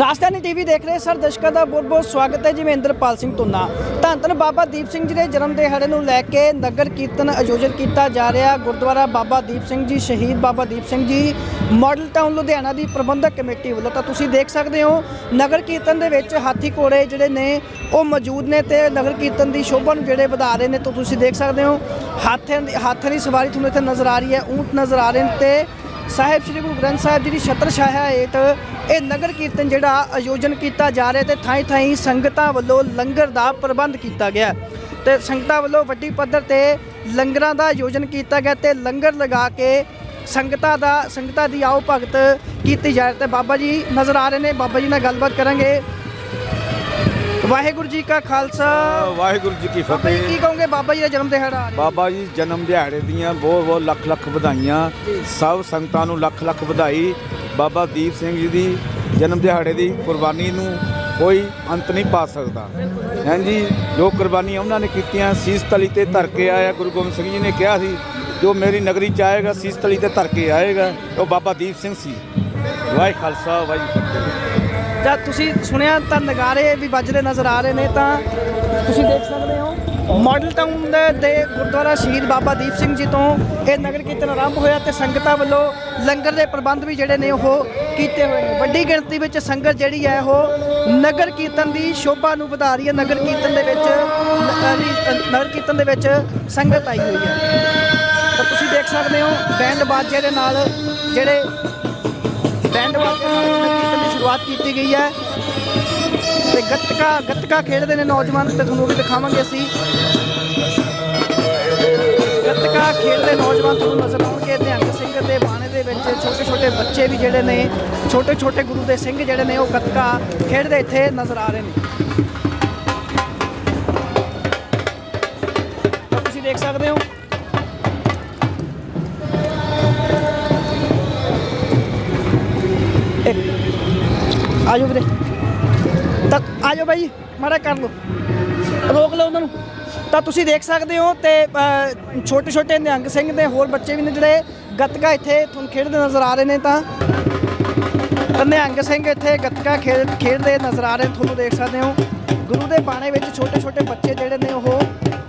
ਰਾਜਧਾਨੀ TV ਦੇਖ ਰਹੇ sir ਦਰਸ਼ਕਾਂ ਦਾ ਬਹੁਤ ਬਹੁਤ ਸਵਾਗਤ ਹੈ ਜੀ ਮੈਂ ਇੰਦਰਪਾਲ ਸਿੰਘ ਤੁੰਨਾ ਧੰਨ ਧੰਨ ਬਾਬਾ ਦੀਪ ਸਿੰਘ ਜੀ ਦੇ ਜਨਮ ਦਿਹਾੜੇ ਨੂੰ ਲੈ ਕੇ ਨਗਰ ਕੀਰਤਨ ਆਯੋਜਨ ਕੀਤਾ ਜਾ ਰਿਹਾ। ਗੁਰਦੁਆਰਾ ਬਾਬਾ ਦੀਪ ਸਿੰਘ ਜੀ, ਸ਼ਹੀਦ ਬਾਬਾ ਦੀਪ ਸਿੰਘ ਜੀ, ਮਾਡਲ ਟਾਊਨ ਲੁਧਿਆਣਾ ਦੀ ਪ੍ਰਬੰਧਕ ਕਮੇਟੀ ਵੱਲੋਂ ਤਾਂ ਤੁਸੀਂ ਦੇਖ ਸਕਦੇ ਹੋ, ਨਗਰ ਕੀਰਤਨ ਦੇ ਵਿੱਚ ਹਾਥੀ ਘੋੜੇ ਜਿਹੜੇ ਨੇ, ਉਹ ਮੌਜੂਦ ਨੇ ਤੇ ਨਗਰ ਕੀਰਤਨ ਦੀ ਸ਼ੋਭਾ ਨੂੰ ਜਿਹੜੇ ਵਧਾ ਰਹੇ ਨੇ, ਤਾਂ ਤੁਸੀਂ ਦੇਖ ਸਕਦੇ ਹੋ, ਹਾਥੀਆਂ ਦੀ ਹਾਥੀਆਂ ਦੀ ਸਵਾਰੀ ਤੁਹਾਨੂੰ ਇੱਥੇ ਨਜ਼ਰ ਆ ਰਹੀ ਹੈ, ਊਂਟ ਨਜ਼ਰ ਆ ਰਹੇ ਨੇ ਤੇ ਸਾਹਿਬ ਸ੍ਰੀ ਗੁਰੂ ਗ੍ਰੰਥ ਸਾਹਿਬ ਜੀ ਦੀ ਛਤਰ ਛਾਇਆ ਹੇਠ ਇਹ ਨਗਰ ਕੀਰਤਨ ਜਿਹੜਾ ਆਯੋਜਨ ਕੀਤਾ ਜਾ ਰਿਹਾ ਤੇ ਥਾਈ ਥਾਈ ਸੰਗਤਾਂ ਵੱਲੋਂ ਲੰਗਰ ਦਾ ਪ੍ਰਬੰਧ ਕੀਤਾ ਗਿਆ ਤੇ ਸੰਗਤਾਂ ਵੱਲੋਂ ਵੱਡੀ ਪੱਧਰ ਤੇ ਲੰਗਰਾਂ ਦਾ ਆਯੋਜਨ ਕੀਤਾ ਗਿਆ ਤੇ ਲੰਗਰ ਲਗਾ ਕੇ ਸੰਗਤਾਂ ਦਾ, ਸੰਗਤਾਂ ਦੀ ਆਓ ਭਗਤ ਕੀਤੀ ਜਾ ਰਹੀ ਤੇ ਬਾਬਾ ਜੀ ਨਜ਼ਰ ਆ ਰਹੇ ਨੇ, ਬਾਬਾ ਜੀ ਨਾਲ ਗੱਲਬਾਤ ਕਰਾਂਗੇ। ਵਾਹਿਗੁਰੂ ਜੀ ਕਾ ਖਾਲਸਾ। ਵਾਹਿਗੁਰੂ ਜੀ ਕੀ ਬਾਬਾ ਜੀ ਕੀ ਫਤਿਹ ਕਹੋਗੇ? ਬਾਬਾ ਜੀ ਦਾ ਜਨਮ ਦਿਹਾੜਾ ਆ ਰਿਹਾ। ਬਾਬਾ ਜੀ ਜਨਮ ਦਿਹਾੜੇ ਦੀਆਂ ਬਹੁਤ ਬਹੁਤ ਲੱਖ ਲੱਖ ਵਧਾਈਆਂ। ਜੀ। ਸਭ ਸੰਗਤਾਂ ਨੂੰ ਲੱਖ ਲੱਖ ਵਧਾਈ। ਬਾਬਾ ਦੀਪ ਸਿੰਘ ਜੀ ਦੀ ਜਨਮ ਦਿਹਾੜੇ ਦੀ ਕੁਰਬਾਨੀ ਨੂੰ ਕੋਈ ਅੰਤ ਨਹੀਂ ਪਾ ਸਕਦਾ। ਹਾਂਜੀ ਜੋ? ਕੁਰਬਾਨੀਆਂ ਉਹਨਾਂ ਨੇ ਕੀਤੀਆਂ ਸੀਸ ਤਲੀ ਤੇ ਧਰ ਕੇ ਆਇਆ। ਗੁਰੂ ਗੋਬਿੰਦ ਸਿੰਘ ਜੀ ਨੇ ਕਿਹਾ ਸੀ ਜੋ ਮੇਰੀ ਨਗਰੀ ਚ ਆਏਗਾ ਸੀਸ ਤਲੀ ਤੇ ਧਰ ਕੇ ਆਏਗਾ ਉਹ ਬਾਬਾ ਦੀਪ ਸਿੰਘ ਸੀ। ਵਾਹਿ ਖਾਲਸਾ ਵਾਹਿ ਫਤਿਹ। ਜਦ ਤੁਸੀਂ ਸੁਣਿਆ ਤਾਂ ਨਗਾਰੇ ਵੀ ਵੱਜਦੇ ਨਜ਼ਰ ਆ ਰਹੇ ਨੇ ਤਾਂ ਤੁਸੀਂ ਦੇਖ ਸਕਦੇ ਹੋ। ਮਾਡਲ ਟਾਊਨ ਦੇ ਗੁਰਦੁਆਰਾ ਸ਼ਹੀਦ ਬਾਬਾ ਦੀਪ ਸਿੰਘ ਜੀ ਤੋਂ ਇਹ ਨਗਰ ਕੀਰਤਨ ਆਰੰਭ ਹੋਇਆ ਤੇ ਸੰਗਤਾਂ ਵੱਲੋਂ ਲੰਗਰ ਦੇ ਪ੍ਰਬੰਧ ਵੀ ਜਿਹੜੇ ਨੇ ਉਹ ਕੀਤੇ ਹੋਏ ਨੇ। ਵੱਡੀ ਗਿਣਤੀ ਵਿੱਚ ਸੰਗਤ ਜਿਹੜੀ ਹੈ ਉਹ ਨਗਰ ਕੀਰਤਨ ਦੀ ਸ਼ੋਭਾ ਨੂੰ ਵਧਾ ਰਹੀ ਹੈ। ਨਗਰ ਕੀਰਤਨ ਦੇ ਵਿੱਚ ਨਗਰ ਕੀਰਤਨ ਦੇ ਵਿੱਚ ਸੰਗਤ ਆਈ ਹੋਈ ਹੈ। ਤਾਂ ਤੁਸੀਂ ਦੇਖ ਸਕਦੇ ਹੋ, ਬੈਂਡ ਬਾਜੇ ਦੇ ਨਾਲ ਜਿਹੜੇ ਬੈਂਡ ਬਾਜੇ ਸ਼ੁਰੂਆਤ ਕੀਤੀ ਗਈ ਹੈ। ਤੇ ਗੱਤਕਾ ਗੱਤਕਾ ਖੇਡਦੇ ਨੇ ਨੌਜਵਾਨ, ਤੇ ਤੁਹਾਨੂੰ ਵੀ ਦਿਖਾਵਾਂਗੇ ਅਸੀਂ। ਗੱਤਕਾ ਖੇਡਦੇ ਨੌਜਵਾਨ ਤੁਹਾਨੂੰ ਨਜ਼ਰ ਆਉਣਗੇ। ਨਿਹੰਗ ਸਿੰਘ ਦੇ ਬਾਣੇ ਦੇ ਵਿੱਚ ਛੋਟੇ ਛੋਟੇ ਬੱਚੇ ਵੀ ਜਿਹੜੇ ਨੇ ਛੋਟੇ ਛੋਟੇ ਗੁਰੂ ਦੇ ਸਿੰਘ ਜਿਹੜੇ ਨੇ, ਉਹ ਗੱਤਕਾ ਖੇਡਦੇ ਇੱਥੇ ਨਜ਼ਰ ਆ ਰਹੇ ਨੇ। ਤੁਸੀਂ ਦੇਖ ਸਕਦੇ ਹੋ। ਆਜੋ ਵੀਰੇ। ਤਾਂ ਆਜੋ ਬਾਈ, ਮਾੜਾ ਕਰ ਲਓ। ਰੋਕ ਲਓ ਉਹਨਾਂ ਨੂੰ। ਤਾਂ ਤੁਸੀਂ ਦੇਖ ਸਕਦੇ ਹੋ ਤੇ ਛੋਟੇ ਛੋਟੇ ਨਿਹੰਗ ਸਿੰਘ ਦੇ ਹੋਰ ਬੱਚੇ ਵੀ ਨੇ ਜਿਹੜੇ ਗੱਤਕਾ ਇੱਥੇ ਤੁਹਾਨੂੰ ਖੇਡਦੇ ਨਜ਼ਰ ਆ ਰਹੇ ਨੇ ਤਾਂ। ਨਿਹੰਗ ਸਿੰਘ ਇੱਥੇ ਗੱਤਕਾ ਖੇਡ, ਖੇਡਦੇ ਨਜ਼ਰ ਆ ਰਹੇ ਨੇ, ਤੁਹਾਨੂੰ ਦੇਖ ਸਕਦੇ ਹੋ। ਗੁਰੂ ਦੇ ਬਾਣੇ ਵਿੱਚ ਛੋਟੇ ਛੋਟੇ ਬੱਚੇ ਜਿਹੜੇ ਨੇ ਉਹ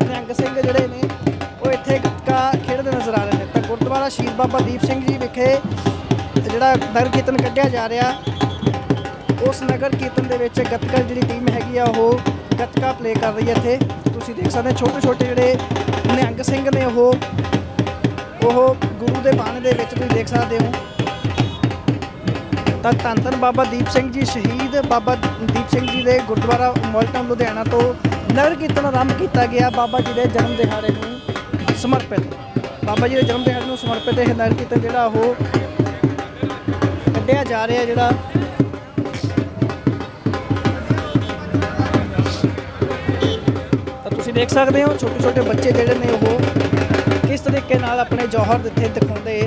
ਨਿਹੰਗ ਸਿੰਘ ਜਿਹੜੇ ਨੇ, ਉਹ ਇੱਥੇ ਗੱਤਕਾ ਖੇਡਦੇ ਨਜ਼ਰ ਆ ਰਹੇ ਨੇ। ਤਾਂ ਗੁਰਦੁਆਰਾ ਸ਼ਹੀਦ ਬਾਬਾ ਦੀਪ ਸਿੰਘ ਜੀ ਵਿਖੇ ਜਿਹੜਾ ਨਗਰ ਕੀਰਤਨ ਕੱਢਿਆ ਜਾ ਰਿਹਾ। ਉਸ ਨਗਰ ਕੀਰਤਨ ਦੇ ਵਿੱਚ ਗੱਤਕਾ ਜਿਹੜੀ ਟੀਮ ਹੈਗੀ ਆ, ਉਹ ਗੱਤਕਾ ਪਲੇ ਕਰ ਰਹੀ ਹੈ ਇੱਥੇ। ਤੁਸੀਂ ਦੇਖ ਸਕਦੇ ਹੋ ਛੋਟੇ ਛੋਟੇ ਜਿਹੜੇ ਨਿਹੰਗ ਸਿੰਘ ਨੇ ਉਹ ਉਹ ਗੁਰੂ ਦੇ ਬਾਣੇ ਦੇ ਵਿੱਚ ਤੁਸੀਂ ਦੇਖ ਸਕਦੇ ਹੋ। ਤਾਂ ਧੰਨ ਧੰਨ ਬਾਬਾ ਦੀਪ ਸਿੰਘ ਜੀ, ਸ਼ਹੀਦ ਬਾਬਾ ਦੀਪ ਸਿੰਘ ਜੀ ਦੇ ਗੁਰਦੁਆਰਾ ਮੋਲਟਨ ਲੁਧਿਆਣਾ ਤੋਂ ਨਗਰ ਕੀਰਤਨ ਆਰੰਭ ਕੀਤਾ ਗਿਆ ਬਾਬਾ ਜੀ ਦੇ ਜਨਮ ਦਿਹਾੜੇ ਨੂੰ ਸਮਰਪਿਤ। ਬਾਬਾ ਜੀ ਦੇ ਜਨਮ ਦਿਹਾੜੇ ਨੂੰ ਸਮਰਪਿਤ ਇਹ ਨਗਰ ਕੀਰਤਨ ਜਿਹੜਾ ਉਹ ਕੱਢਿਆ ਜਾ ਰਿਹਾ, ਜਿਹੜਾ ਦੇਖ ਸਕਦੇ ਹੋ ਛੋਟੇ ਛੋਟੇ ਬੱਚੇ ਜਿਹੜੇ ਨੇ ਉਹ ਕਿਸ ਤਰੀਕੇ ਨਾਲ ਆਪਣੇ ਜੌਹਰ ਇੱਥੇ ਦਿਖਾਉਂਦੇ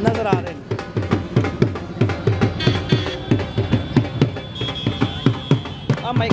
ਨਜ਼ਰ ਆ ਰਹੇ ਨੇ। ਆ ਮਾਈਕ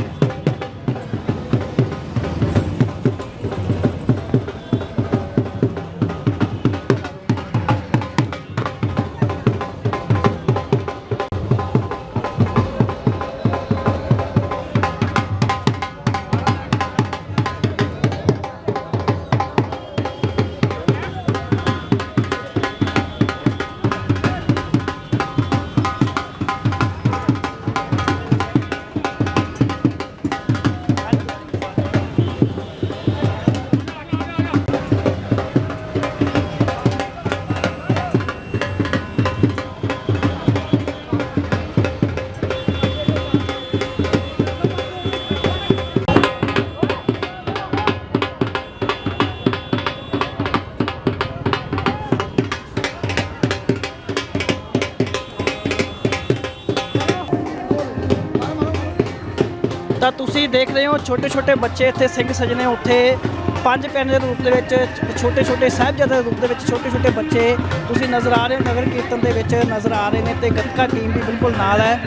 ਤਾਂ ਤੁਸੀਂ ਦੇਖ ਰਹੇ ਹੋ ਛੋਟੇ ਛੋਟੇ ਬੱਚੇ ਇੱਥੇ ਸਿੰਘ ਸਜਣੇ ਉੱਥੇ ਪੰਜ ਪਿਆਰਿਆਂ ਦੇ ਰੂਪ ਦੇ ਵਿੱਚ, ਛੋਟੇ ਛੋਟੇ ਸਾਹਿਬਜ਼ਾਦੇ ਦੇ ਰੂਪ ਦੇ ਵਿੱਚ ਛੋਟੇ ਛੋਟੇ ਬੱਚੇ ਤੁਸੀਂ ਨਜ਼ਰ ਆ ਰਹੇ ਹੋ, ਨਗਰ ਕੀਰਤਨ ਦੇ ਵਿੱਚ ਨਜ਼ਰ ਆ ਰਹੇ ਨੇ ਤੇ ਗੱਤਕਾ ਟੀਮ ਵੀ ਬਿਲਕੁਲ ਨਾਲ ਹੈ।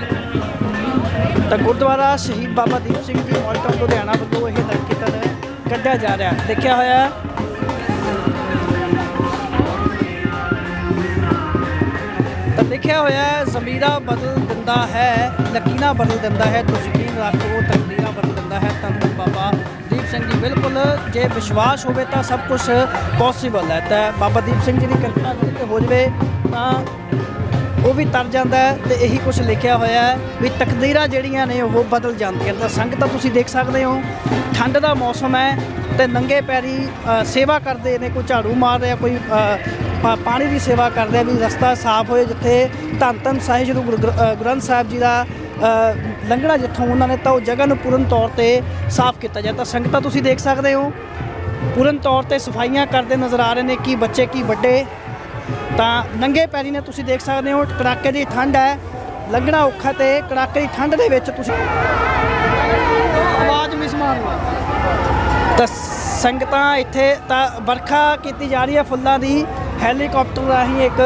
ਤਾਂ ਗੁਰਦੁਆਰਾ ਸ਼ਹੀਦ ਬਾਬਾ ਦੀਪ ਸਿੰਘ ਜੀ ਮੋਲਟਨ ਲੁਧਿਆਣਾ ਵੱਲੋਂ ਇਹ ਨਗਰ ਕੀਰਤਨ ਕੱਢਿਆ ਜਾ ਰਿਹਾ ਦੇਖਿਆ ਹੋਇਆ ਲਿਖਿਆ ਹੋਇਆ ਹੈ, ਜ਼ਮੀਰਾ ਬਦਲ ਦਿੰਦਾ ਹੈ ਲਕੀਨਾ ਬਦਲ ਦਿੰਦਾ ਹੈ ਤੋ ਯਕੀਨ ਰੱਖੋ ਤਕਦੀਰਾਂ ਬਦਲ ਦਿੰਦਾ ਹੈ ਤਾਂ ਬਾਬਾ ਦੀਪ ਸਿੰਘ ਜੀ, ਬਿਲਕੁਲ ਜੇ ਵਿਸ਼ਵਾਸ ਹੋਵੇ ਤਾਂ ਸਭ ਕੁਝ ਪੋਸੀਬਲ ਹੈ। ਤਾਂ ਬਾਬਾ ਦੀਪ ਸਿੰਘ ਜੀ ਦੀ ਕਿਰਪਾ ਵੀ ਹੋ ਜਵੇ ਤਾਂ ਉਹ ਵੀ ਤਰ ਜਾਂਦਾ ਹੈ ਤੇ ਇਹੀ ਕੁਝ ਲਿਖਿਆ ਹੋਇਆ ਹੈ ਵੀ ਤਕਦੀਰਾਂ ਜਿਹੜੀਆਂ ਨੇ ਉਹ ਬਦਲ ਜਾਂਦੀਆਂ ਤਾਂ ਸੰਗਤਾਂ ਤੁਸੀਂ ਦੇਖ ਸਕਦੇ ਹੋ, ਠੰਡ ਦਾ ਮੌਸਮ ਹੈ ਤੇ ਨੰਗੇ ਪੈਰੀ ਸੇਵਾ ਕਰਦੇ ਨੇ, ਕੋਈ ਝਾੜੂ ਮਾਰ ਰਿਹਾ, ਕੋਈ ਪਾਣੀ ਦੀ ਸੇਵਾ ਕਰਦੇ ਆ ਵੀ ਰਸਤਾ ਸਾਫ਼ ਹੋਏ, ਜਿੱਥੇ ਧੰਨ ਧੰਨ ਸਾਹਿਬ ਸ਼੍ਰੀ ਗੁਰੂ ਗ੍ਰ- ਗ੍ਰੰਥ ਸਾਹਿਬ ਜੀ ਦਾ ਲੰਘਣਾ ਜਿੱਥੋਂ ਉਹਨਾਂ ਨੇ ਤਾਂ ਉਹ ਜਗ੍ਹਾ ਨੂੰ ਪੂਰਨ ਤੌਰ ਤੇ ਸਾਫ਼ ਕੀਤਾ ਜਾਂਦਾ ਸੰਗਤਾਂ ਤੁਸੀਂ ਦੇਖ ਸਕਦੇ ਹੋ, ਪੂਰਨ ਤੌਰ ਤੇ ਸਫਾਈਆਂ ਕਰਦੇ ਨਜ਼ਰ ਆ ਰਹੇ ਨੇ ਕੀ ਬੱਚੇ ਕੀ ਵੱਡੇ। ਤਾਂ ਨੰਗੇ ਪੈਰੀ ਨੇ ਤੁਸੀਂ ਦੇਖ ਸਕਦੇ ਹੋ, ਕੜਾਕੇ ਦੀ ਠੰਡ ਹੈ ਲੰਘਣਾ ਔਖਾ ਤੇ ਕੜਾਕੇ ਦੀ ਠੰਡ ਦੇ ਵਿੱਚ ਤੁਸੀਂ ਆਵਾਜ਼ ਮਿਸ ਮਾਰਵਾ ਤਾਂ ਸੰਗਤਾਂ ਇੱਥੇ ਤਾਂ ਵਰਖਾ ਕੀਤੀ ਜਾ ਰਹੀ ਹੈ ਫੁੱਲਾਂ ਦੀ ਹੈਲੀਕਾਪਟਰ ਰਾਹੀਂ ਇੱਕ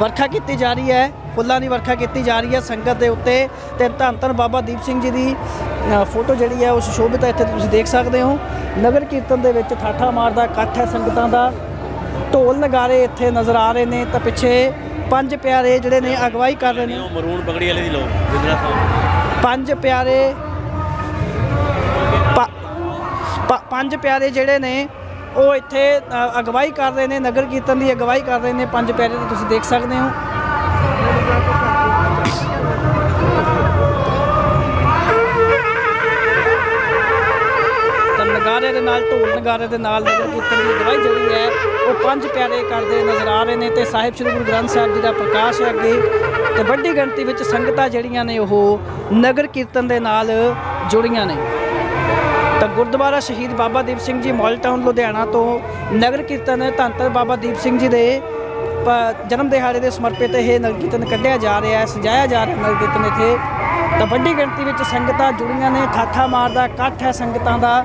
ਵਰਖਾ ਕੀਤੀ ਜਾ ਰਹੀ ਹੈ ਫੁੱਲਾਂ ਦੀ ਵਰਖਾ ਕੀਤੀ ਜਾ ਰਹੀ ਹੈ ਸੰਗਤ ਦੇ ਉੱਤੇ ਤੇ ਧੰਨ ਧੰਨ ਬਾਬਾ ਦੀਪ ਸਿੰਘ ਜੀ ਦੀ ਫੋਟੋ ਜਿਹੜੀ ਹੈ ਉਹ ਸੁਸ਼ੋਭਿਤ ਹੈ ਇੱਥੇ ਤੁਸੀਂ ਦੇਖ ਸਕਦੇ ਹੋ। ਨਗਰ ਕੀਰਤਨ ਦੇ ਵਿੱਚ ਠਾਠਾ ਮਾਰਦਾ ਇਕੱਠ ਹੈ ਸੰਗਤਾਂ ਦਾ। ਢੋਲ ਨਗਾਰੇ ਇੱਥੇ ਨਜ਼ਰ ਆ ਰਹੇ ਨੇ ਤਾਂ ਪਿੱਛੇ ਪੰਜ ਪਿਆਰੇ ਜਿਹੜੇ ਨੇ ਅਗਵਾਈ ਕਰ ਰਹੇ ਨੇ। ਉਹ ਮਰੂਨ ਪਗੜੀ ਵਾਲੇ ਦੀ ਲੋ ਜਿੰਦਰਾ ਸਾਹਿਬ। ਪੰਜ ਪਿਆਰੇ ਪੰਜ ਪਿਆਰੇ ਜਿਹੜੇ ਨੇ ਉਹ ਇੱਥੇ ਅਗਵਾਈ ਕਰ ਰਹੇ ਨੇ, ਨਗਰ ਕੀਰਤਨ ਦੀ ਅਗਵਾਈ ਕਰ ਰਹੇ ਨੇ, ਪੰਜ ਪਿਆਰੇ ਤੇ ਤੁਸੀਂ ਦੇਖ ਸਕਦੇ ਹੋ। ਨਗਾਰੇ ਦੇ ਨਾਲ, ਢੋਲ ਨਗਾਰੇ ਦੇ ਨਾਲ ਨਗਰ ਕੀਰਤਨ ਦੀ ਅਗਵਾਈ ਜਿਹੜੀ ਹੈ, ਉਹ ਪੰਜ ਪਿਆਰੇ ਕਰਦੇ ਨਜ਼ਰ ਆ ਰਹੇ ਨੇ ਤੇ ਸਾਹਿਬ ਸ੍ਰੀ ਗੁਰੂ ਗ੍ਰੰਥ ਸਾਹਿਬ ਜੀ ਦਾ ਪ੍ਰਕਾਸ਼ ਹੈ ਅੱਗੇ। ਤੇ ਵੱਡੀ ਗਿਣਤੀ ਵਿੱਚ ਸੰਗਤਾਂ ਜਿਹੜੀਆਂ ਨੇ ਉਹ ਨਗਰ ਕੀਰਤਨ ਦੇ ਨਾਲ ਜੁੜੀਆਂ ਨੇ। ਤਾਂ ਗੁਰਦੁਆਰਾ ਸ਼ਹੀਦ ਬਾਬਾ ਦੀਪ ਸਿੰਘ ਜੀ ਮਾਲ ਟਾਊਨ ਲੁਧਿਆਣਾ ਤੋਂ ਨਗਰ ਕੀਰਤਨ ਧੰਨ ਧੰਨ ਬਾਬਾ ਦੀਪ ਸਿੰਘ ਜੀ ਦੇ, ਪ- ਜਨਮ ਦਿਹਾੜੇ ਦੇ ਸਮਰਪਿਤ ਇਹ ਨਗਰ ਕੀਰਤਨ ਕੱਢਿਆ ਜਾ ਰਿਹਾ ਹੈ, ਸਜਾਇਆ ਜਾ ਰਿਹਾ ਨਗਰ ਕੀਰਤਨ ਇੱਥੇ। ਤਾਂ ਵੱਡੀ ਗਿਣਤੀ ਵਿੱਚ ਸੰਗਤਾਂ ਜੁੜੀਆਂ ਨੇ, ਠਾਠਾ ਮਾਰਦਾ, ਇਕੱਠ ਹੈ ਸੰਗਤਾਂ ਦਾ।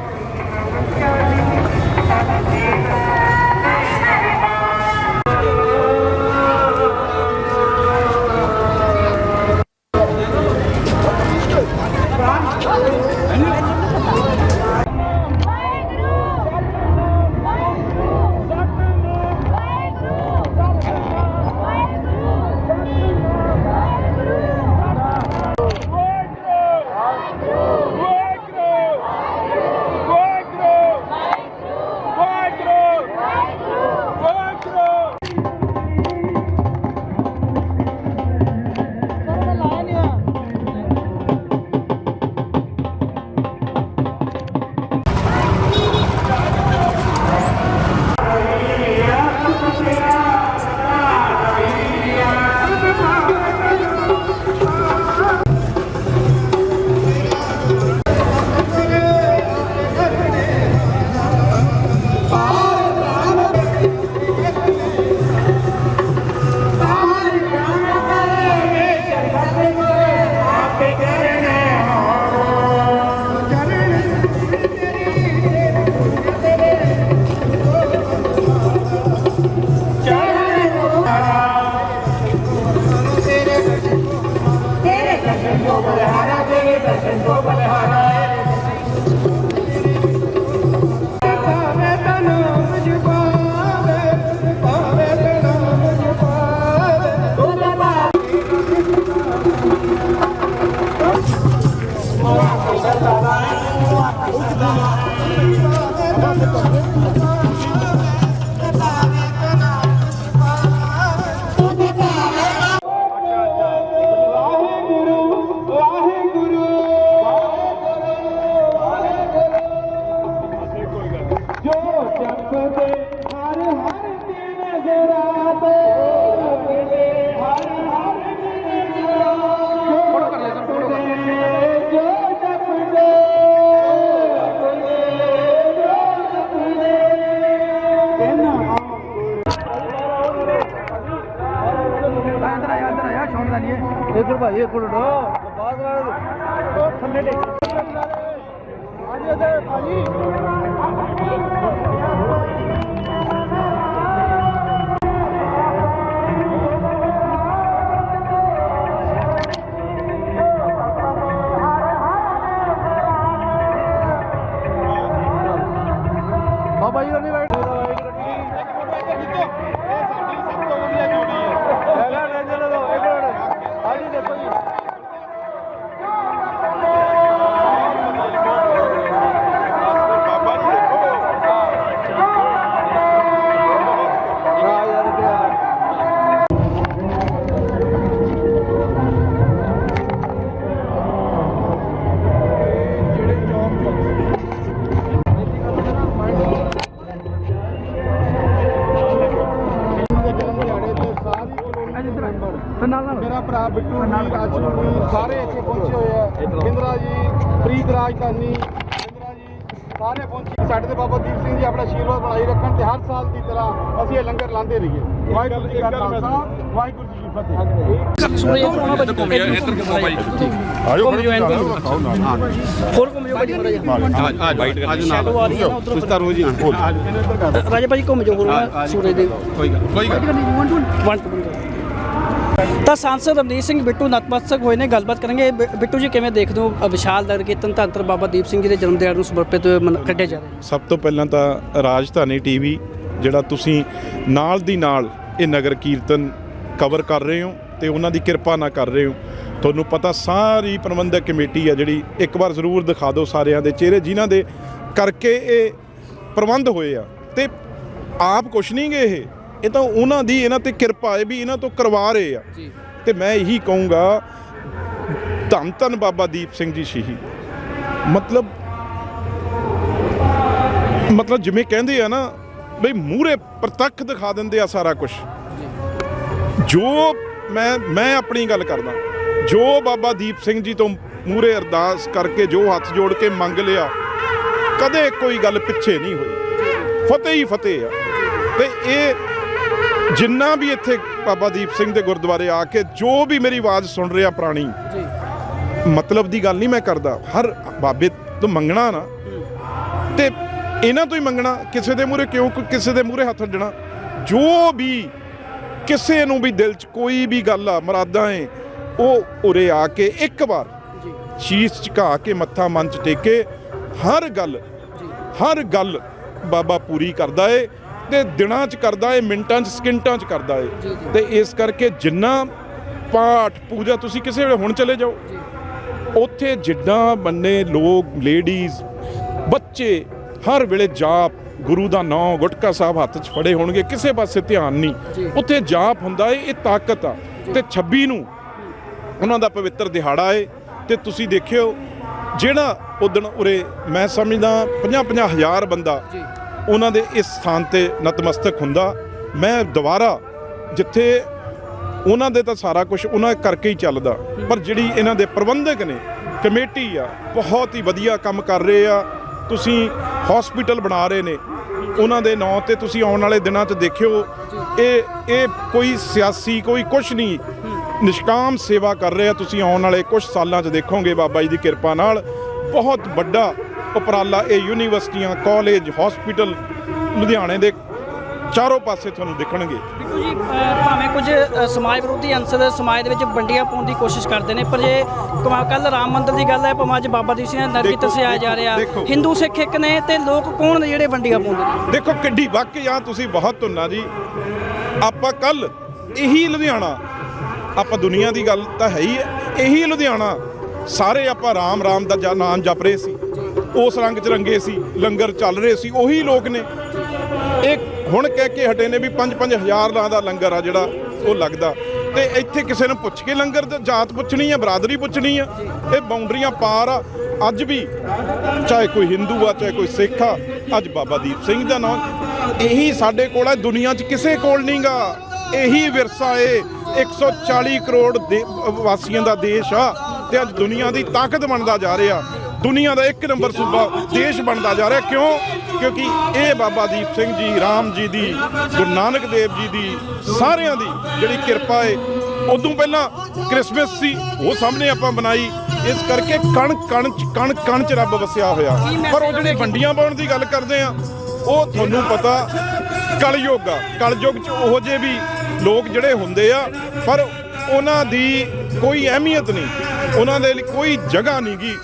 ਆਜੀ ਪ੍ਰੀਤ ਰਾਜਧਾਨੀ ਇੰਦਰਾ ਜੀ ਸਾਰੇ ਪਹੁੰਚੇ। ਸਾਡੇ ਤੇ ਬਾਬਾ ਦੀਪ ਸਿੰਘ ਜੀ ਆਪਣਾ ਆਸ਼ੀਰਵਾਦ ਬਣਾਈ ਰੱਖਣ ਤੇ ਹਰ ਸਾਲ ਦੀ ਤਰ੍ਹਾਂ ਅਸੀਂ ਇਹ ਲੰਗਰ ਲਾਉਂਦੇ ਰਹੀਏ। ਵਾਹਿਗੁਰੂ ਜੀ ਕਾ ਖਾਲਸਾ ਵਾਹਿਗੁਰੂ ਜੀ ਕੀ ਫਤਿਹ। ਸੁਣਿਆ ਹੋਣਾ ਭਾਜੀ ਆਜੋ ਘੁੰਮ ਜਾਓ ਐਨ ਹੋਰ ਘੁੰਮ ਮਾੜਾ ਜਿਹਾ ਵਾਈਟ ਕਰ ਸ਼ੈਡੋ ਆ ਰਹੀ ਹੈ ਨਾ ਉਧਰ ਕੁਝ ਤਾਂ ਰੋਜ਼ ਹੀ ਰਾਜੇ ਭਾਜੀ ਘੁੰਮ ਜਾਓ ਹੋਰ ਸੂਰਜ ਦੇ। ਕੋਈ ਗੱਲ ਕੋਈ ਗੱਲ ਵਨ ਟੂ ਤਾਂ ਸਾਂਸਦ ਰਮਨੀਤ ਸਿੰਘ ਬਿੱਟੂ ਨਤਮਸਤਕ ਹੋਏ ਨੇ, ਗੱਲਬਾਤ ਕਰਾਂਗੇ। ਬਿੱਟੂ ਜੀ, ਕਿਵੇਂ ਦੇਖਦੇ ਹੋ ਵਿਸ਼ਾਲ ਨਗਰ ਕੀਰਤਨ ਧੰਤਰ ਬਾਬਾ ਦੀਪ ਸਿੰਘ ਜੀ ਦੇ ਜਨਮ ਦਿਹਾੜੇ ਨੂੰ ਸਮਰਪਿਤ ਮਨ- ਕੱਢਿਆ ਜਾ ਰਿਹਾ ਸਭ ਤੋਂ ਪਹਿਲਾਂ ਤਾਂ ਰਾਜਧਾਨੀ ਟੀਵੀ, ਜਿਹੜਾ ਤੁਸੀਂ ਨਾਲ ਦੀ ਨਾਲ ਇਹ ਨਗਰ ਕੀਰਤਨ ਕਵਰ ਕਰ ਰਹੇ ਹੋ ਤੇ ਉਹਨਾਂ ਦੀ ਕਿਰਪਾ ਨਾਲ ਕਰ ਰਹੇ ਹੋ। ਤੁਹਾਨੂੰ ਪਤਾ ਸਾਰੀ ਪ੍ਰਬੰਧਕ ਕਮੇਟੀ ਆ ਜਿਹੜੀ ਇੱਕ ਵਾਰ ਜ਼ਰੂਰ ਦਿਖਾ ਦਿਓ ਸਾਰਿਆਂ ਦੇ ਚਿਹਰੇ, ਜਿਨ੍ਹਾਂ ਦੇ ਕਰਕੇ ਇਹ ਪ੍ਰਬੰਧ ਹੋਏ ਆ। ਤੇ ਆਪ ਕੁਛ ਨਹੀਂ ਗਏ ਇਹ। ਇਹ ਤਾਂ ਉਹਨਾਂ ਦੀ ਇਹਨਾਂ ਤੇ ਕਿਰਪਾ ਹੈ ਵੀ ਇਹਨਾਂ ਤੋਂ ਕਰਵਾ ਰਹੇ ਆ। ਜੀ। ਤੇ ਮੈਂ ਇਹੀ ਕਹੂੰਗਾ ਧੰਨ ਧੰਨ ਬਾਬਾ ਦੀਪ ਸਿੰਘ ਜੀ ਸ਼ਹੀਦ। ਮਤਲਬ ਮਤਲਬ ਜਿਵੇਂ ਕਹਿੰਦੇ ਆ ਨਾ ਬਈ ਮੂਹਰੇ ਪ੍ਰਤੱਖ ਦਿਖਾ ਦਿੰਦੇ ਆ ਸਾਰਾ ਕੁਝ ਜੋ ਮੈਂ ਮੈਂ ਆਪਣੀ ਗੱਲ ਕਰਦਾ ਜੋ ਬਾਬਾ ਦੀਪ ਸਿੰਘ ਜੀ ਤੋਂ ਮੂਹਰੇ ਅਰਦਾਸ ਕਰਕੇ ਜੋ ਹੱਥ ਜੋੜ ਕੇ ਮੰਗ ਲਿਆ ਕਦੇ ਕੋਈ ਗੱਲ ਪਿੱਛੇ ਨਹੀਂ ਹੋਈ। ਫਤਿਹ ਹੀ ਫਤਿਹ ਆ। ਤੇ ਇਹ ਜਿੰਨਾ ਵੀ ਇੱਥੇ ਬਾਬਾ ਦੀਪ ਸਿੰਘ ਦੇ ਗੁਰਦੁਆਰੇ ਆ ਕੇ ਜੋ ਵੀ ਮੇਰੀ ਆਵਾਜ਼ ਸੁਣ ਰਿਹਾ ਪ੍ਰਾਣੀ ਜੀ। ਮਤਲਬ ਦੀ ਗੱਲ ਨਹੀਂ ਮੈਂ ਕਰਦਾ। ਹਰ ਬਾਬੇ ਤੋਂ ਮੰਗਣਾ ਨਾ ਤੇ ਇਹਨਾਂ ਤੋਂ ਹੀ ਮੰਗਣਾ ਕਿਸੇ ਦੇ ਮੂਹਰੇ ਕਿਉਂ ਕਿਸੇ ਦੇ ਮੂਹਰੇ ਹੱਥ ਅੱਡਣਾ। ਜੋ ਵੀ ਕਿਸੇ ਨੂੰ ਵੀ ਦਿਲ 'ਚ ਕੋਈ ਵੀ ਗੱਲ ਆ ਮਰਾਦਾਂ ਏ ਉਹ ਉਰੇ ਆ ਕੇ ਇੱਕ ਵਾਰ ਜੀ। ਸ਼ੀਸ਼ ਝੁਕਾ ਕੇ ਮੱਥਾ ਮੰਚ ਟੇਕੇ ਹਰ ਗੱਲ ਹਰ ਗੱਲ ਬਾਬਾ ਪੂਰੀ ਕਰਦਾ ਏ। ਤੇ ਦਿਨਾਂ 'ਚ ਕਰਦਾ ਏ ਮਿੰਟਾਂ 'ਚ ਸਕਿੰਟਾਂ 'ਚ ਕਰਦਾ ਏ। ਤੇ ਇਸ ਕਰਕੇ ਜਿੰਨਾ ਪਾਠ ਪੂਜਾ ਤੁਸੀਂ ਕਿਸੇ ਵੇਲੇ ਹੁਣ ਚਲੇ ਜਾਓ। ਉੱਥੇ ਜਿੱਦਾਂ ਬੰਨੇ ਲੋਕ ਲੇਡੀਜ਼ ਬੱਚੇ ਹਰ ਵੇਲੇ ਜਾਪ ਗੁਰੂ ਦਾ ਨਾਮ ਗੁਟਕਾ ਸਾਹਿਬ ਹੱਥ 'ਚ ਫੜੇ ਹੋਣਗੇ ਕਿਸੇ ਪਾਸੇ ਧਿਆਨ। ਨਹੀਂ। ਉੱਥੇ ਜਾਪ ਹੁੰਦਾ ਏ ਇਹ ਤਾਕਤ ਆ। ਤੇ 26 ਨੂੰ ਉਹਨਾਂ ਦਾ ਪਵਿੱਤਰ ਦਿਹਾੜਾ ਏ। ਤੇ ਤੁਸੀਂ ਦੇਖਿਓ ਜਿਹੜਾ ਉਦਣ ਉਰੇ ਮੈਂ ਸਮਝਦਾ 50 50 ਹਜ਼ਾਰ ਬੰਦਾ ਉਹਨਾਂ ਦੇ ਇਸ ਸਥਾਨ ਤੇ ਨਤਮਸਤਕ ਹੁੰਦਾ। ਮੈਂ ਦੁਬਾਰਾ ਜਿੱਥੇ ਉਹਨਾਂ ਦੇ ਤਾਂ ਸਾਰਾ ਕੁਝ ਉਹਨਾਂ ਕਰਕੇ ਹੀ ਚੱਲਦਾ। ਪਰ ਜਿਹੜੀ ਇਹਨਾਂ ਦੇ ਪ੍ਰਬੰਧਕ ਨੇ, ਕਮੇਟੀ ਆ, ਬਹੁਤ ਹੀ ਵਧੀਆ ਕੰਮ ਕਰ ਰਹੇ ਆ। ਤੁਸੀਂ ਹਸਪੀਟਲ ਬਣਾ ਰਹੇ ਨੇ। ਉਹਨਾਂ ਦੇ ਨਾਂ ਤੇ ਤੁਸੀਂ ਆਉਣ ਵਾਲੇ ਦਿਨਾਂ 'ਚ ਦੇਖਿਓ। ਇਹ ਇਹ ਕੋਈ ਸਿਆਸੀ, ਕੋਈ ਕੁਝ ਨਹੀਂ। ਨਿਸ਼ਕਾਮ ਸੇਵਾ ਕਰ ਰਹੇ ਆ। ਤੁਸੀਂ ਆਉਣ ਵਾਲੇ ਕੁਝ ਸਾਲਾਂ 'ਚ ਦੇਖੋਗੇ ਬਾਬਾ ਜੀ ਦੀ ਕਿਰਪਾ ਨਾਲ। ਬਹੁਤ ਵੱਡਾ ਉਪਰਾਲਾ ਇਹ ਯੂਨੀਵਰਸਿਟੀਆਂ ਕਾਲਜ ਹਸਪੀਟਲ ਲੁਧਿਆਣੇ ਦੇ ਚਾਰੋਂ ਪਾਸੇ ਤੁਹਾਨੂੰ ਦਿਖਣਗੇ। ਬਿਲਕੁਲ ਜੀ ਅ, ਭਾਵੇਂ ਕੁਝ ਸਮਾਜ ਵਿਰੋਧੀ ਅੰਸਰ ਸਮਾਜ ਦੇ ਵਿੱਚ ਵੰਡੀਆਂ ਪਾਉਣ ਦੀ ਕੋਸ਼ਿਸ਼ ਕਰਦੇ ਨੇ ਪਰ ਜੇ ਕੱਲ ਰਾਮ ਮੰਦਿਰ ਦੀ ਗੱਲ ਹੈ ਭਾਵੇਂ ਅੱਜ ਬਾਬਾ ਦੀਪ ਸਿੰਘ ਦਾ ਦੇਖੋ, ਸਜਾਇਆ ਜਾ ਰਿਹਾ। ਹਿੰਦੂ ਸਿੱਖ ਇੱਕ ਨੇ ਤੇ ਲੋਕ ਕੌਣ ਨੇ ਜਿਹੜੇ ਵੰਡੀਆਂ ਪਾਉਂਦੇ ਨੇ? ਦੇਖੋ ਕਿੱਡੀ ਵਾਕਈ ਆ ਤੁਸੀਂ ਬਹੁਤ ਧੁੰਨਾ ਜੀ। ਆਪਾਂ ਕੱਲ ਇਹੀ ਲੁਧਿਆਣਾ ਆਪਾਂ ਦੁਨੀਆ ਦੀ ਗੱਲ ਤਾਂ ਹੈ ਹੀ ਹੈ ਇਹੀ ਲੁਧਿਆਣਾ ਸਾਰੇ ਆਪਾਂ ਰਾਮ ਰਾਮ ਦਾ ਨਾਮ ਜਪ ਰਹੇ ਸੀ। ਉਸ ਰੰਗ ਚ ਰੰਗੇ ਸੀ, ਲੰਗਰ ਚੱਲ ਰਹੇ ਸੀ, ਉਹੀ ਲੋਕ ਨੇ। ਇਹ ਹੁਣ ਕਹਿ ਕੇ ਹਟੇ ਨੇ ਵੀ 5-5 ਹਜ਼ਾਰ ਲਾਂ ਦਾ ਲੰਗਰ ਆ ਜਿਹੜਾ ਉਹ ਲੱਗਦਾ। ਤੇ ਇੱਥੇ ਕਿਸੇ ਨੂੰ ਪੁੱਛ ਕੇ ਲੰਗਰ ਦੀ ਜਾਤ ਪੁੱਛਣੀ ਆ, ਬਰਾਦਰੀ ਪੁੱਛਣੀ ਆ, ਇਹ ਬਾਉਂਡਰੀਆਂ ਪਾਰ ਆ। ਅੱਜ ਵੀ ਚਾਹੇ ਕੋਈ ਹਿੰਦੂ ਆ, ਚਾਹੇ ਕੋਈ ਸਿੱਖ ਆ, ਅੱਜ ਬਾਬਾ ਦੀਪ ਸਿੰਘ ਦਾ ਨਾਮ ਇਹੀ ਸਾਡੇ ਕੋਲ ਹੈ ਦੁਨੀਆ 'ਚ ਕਿਸੇ ਕੋਲ ਨਹੀਂਗਾ ਇਹੀ ਵਿਰਸਾ ਏ 140 ਕਰੋੜ ਦੇ- ਵਾਸੀਆਂ ਦਾ ਦੇਸ਼ ਆ, ਤੇ ਅੱਜ ਦੁਨੀਆ ਦੀ ਤਾਕਤ ਬਣਦਾ ਜਾ ਰਿਹਾ। ਦੁਨੀਆ ਦਾ ਇੱਕ ਨੰਬਰ ਸੂਬਾ ਦੇਸ਼ ਬਣਦਾ ਜਾ ਰਿਹਾ। ਕਿਉਂ? ਕਿਉਂਕਿ ਇਹ ਬਾਬਾ ਦੀਪ ਸਿੰਘ ਜੀ, ਰਾਮ ਜੀ ਦੀ, ਗੁਰੂ ਨਾਨਕ ਦੇਵ ਜੀ ਦੀ ਸਾਰਿਆਂ ਦੀ ਜਿਹੜੀ ਕਿਰਪਾ ਏ, ਉਦੋਂ ਪਹਿਲਾਂ ਕ੍ਰਿਸਮਸ ਸੀ, ਉਹ ਸਾਹਮਣੇ ਆਪਾਂ ਬਣਾਈ ਇਸ ਕਰਕੇ ਕਣ ਕਣ ਚ ਕਣ ਕਣ ਚ ਰੱਬ ਵਸਿਆ ਹੋਇਆ। ਪਰ ਉਹ ਜਿਹੜੇ ਵੰਡੀਆਂ ਪਾਉਣ ਦੀ ਗੱਲ ਕਰਦੇ ਆ, ਉਹ ਤੁਹਾਨੂੰ ਪਤਾ ਕਲਯੁਗ ਆ। ਕਲਯੁਗ ਚ ਉਹੋ ਜਿਹੇ ਵੀ ਲੋਕ ਜਿਹੜੇ ਹੁੰਦੇ ਆ, ਪਰ ਉਹਨਾਂ ਦੀ ਕੋਈ ਅਹਿਮੀਅਤ ਨਹੀਂ। ਉਹਨਾਂ ਦੇ ਲਈ ਕੋਈ ਜਗ੍ਹਾ ਨਹੀਂ ਗੀ।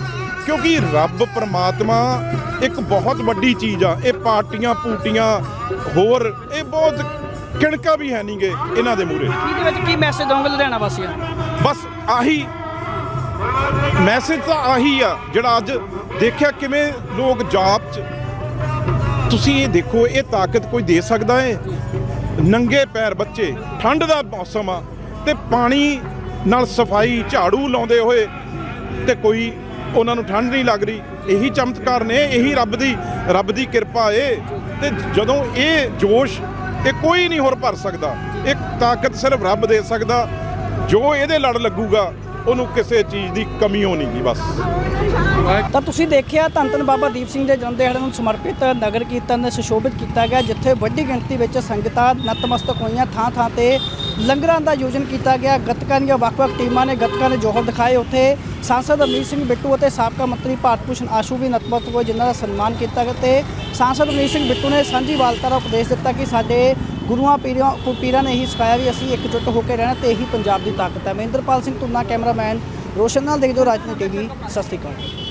ਕਿਉਂਕਿ ਰੱਬ ਪ੍ਰਮਾਤਮਾ ਇੱਕ ਬਹੁਤ ਵੱਡੀ ਚੀਜ਼ ਆ ਇਹ ਪਾਰਟੀਆਂ ਪੂਟੀਆਂ ਹੋਰ ਇਹ ਬਹੁਤ ਕਿਣਕਾ ਵੀ ਹੈ ਨਹੀਂਗੇ ਇਹਨਾਂ ਦੇ ਮੂਰੇ ਇਹਦੇ ਵਿੱਚ ਕੀ ਮੈਸੇਜ ਦੋਗੇ ਲੁਧਿਆਣਾ ਵਾਸੀਆਂ? ਨੂੰ ਬਸ ਆਹੀ ਮੈਸੇਜ ਤਾਂ ਆਹੀ ਆ ਜਿਹੜਾ ਅੱਜ ਦੇਖਿਆ ਕਿਵੇਂ ਲੋਕ ਜਾਪ ਚ ਤੁਸੀਂ ਇਹ ਦੇਖੋ ਇਹ ਤਾਕਤ ਕੋਈ ਦੇ ਸਕਦਾ ਹੈ ਨੰਗੇ ਪੈਰ ਬੱਚੇ ਠੰਡ ਦਾ ਮੌਸਮ ਆ ਤੇ ਪਾਣੀ ਨਾਲ ਸਫ਼ਾਈ ਝਾੜੂ ਲਾਉਂਦੇ ਹੋਏ ਤੇ ਕੋਈ ਉਹਨਾਂ ਨੂੰ ਠੰਡ ਨਹੀਂ ਲੱਗ ਰਹੀ। ਇਹੀ ਚਮਤਕਾਰ ਨੇ, ਇਹੀ ਰੱਬ ਦੀ ਰੱਬ ਦੀ ਕਿਰਪਾ ਏ। ਤੇ ਜਦੋਂ ਇਹ ਜੋਸ਼ ਇਹ ਕੋਈ ਨਹੀਂ ਹੋਰ ਭਰ ਸਕਦਾ ਇਹ ਤਾਕਤ ਸਿਰਫ ਰੱਬ ਦੇ ਸਕਦਾ, ਜੋ ਇਹਦੇ ਲੜ ਲੱਗੂਗਾ, ਉਹਨੂੰ ਕਿਸੇ ਚੀਜ਼ ਦੀ ਕਮੀ ਹੋਣੀ ਗੀ ਬਸ। ਤਾਂ ਤੁਸੀਂ ਦੇਖਿਆ ਧੰਨ ਧੰਨ ਬਾਬਾ ਦੀਪ ਸਿੰਘ ਦੇ ਜਨਮ ਦਿਹਾੜੇ ਨੂੰ ਸਮਰਪਿਤ ਨਗਰ ਕੀਰਤਨ ਸੁਸ਼ੋਭਿਤ ਕੀਤਾ ਗਿਆ, ਜਿੱਥੇ ਵੱਡੀ ਗਿਣਤੀ ਵਿੱਚ ਸੰਗਤਾਂ ਨਤਮਸਤਕ ਹੋਈਆਂ ਥਾਂ ਥਾਂ ਤੇ ਲੰਗਰਾਂ ਦਾ ਆਯੋਜਨ ਕੀਤਾ ਗਿਆ। ਗੱਤਕਾਂ ਦੀਆਂ ਵੱਖ-ਵੱਖ ਟੀਮਾਂ ਨੇ ਗੱਤਕਾਂ ਦੇ ਜੋਹਰ ਦਿਖਾਏ। ਉੱਥੇ ਸਾਂਸਦ ਅਮੀਰ ਸਿੰਘ ਬਿੱਟੂ ਅਤੇ ਸਾਬਕਾ ਮੰਤਰੀ ਭਾਰਤ ਭੂਸ਼ਣ ਆਸ਼ੂ ਵੀ ਨਤਮਸਤਕ ਹੋਏ, ਜਿਨ੍ਹਾਂ ਦਾ ਸਨਮਾਨ ਕੀਤਾ ਗਿਆ ਤੇ ਸਾਂਸਦ ਅਮੀਰ ਸਿੰਘ ਬਿੱਟੂ ਨੇ ਸਾਂਝੀ ਵਾਲਤਾ ਦਾ ਉਪਦੇਸ਼ ਦਿੱਤਾ ਕਿ ਸਾਡੇ ਗੁਰੂਆਂ, ਪੀਰਾਂ ਪੀਰਾਂ ਨੇ ਇਹੀ ਸਿਖਾਇਆ ਵੀ ਅਸੀਂ ਇਕਜੁੱਟ ਹੋ ਕੇ ਰਹਿਣਾ ਤੇ ਇਹੀ ਪੰਜਾਬ ਦੀ ਤਾਕਤ ਹੈ। ਮਹਿੰਦਰਪਾਲ ਸਿੰਘ ਧੁੰਨਾ, ਕੈਮਰਾਮੈਨ ਰੋਸ਼ਨ ਨਾਲ ਦੇਖਦੇ ਹੋ ਰਾਜਨੀਤੀ ਟੀਵੀ ਸਤਿ ਸ਼੍ਰੀ ਅਕਾਲ।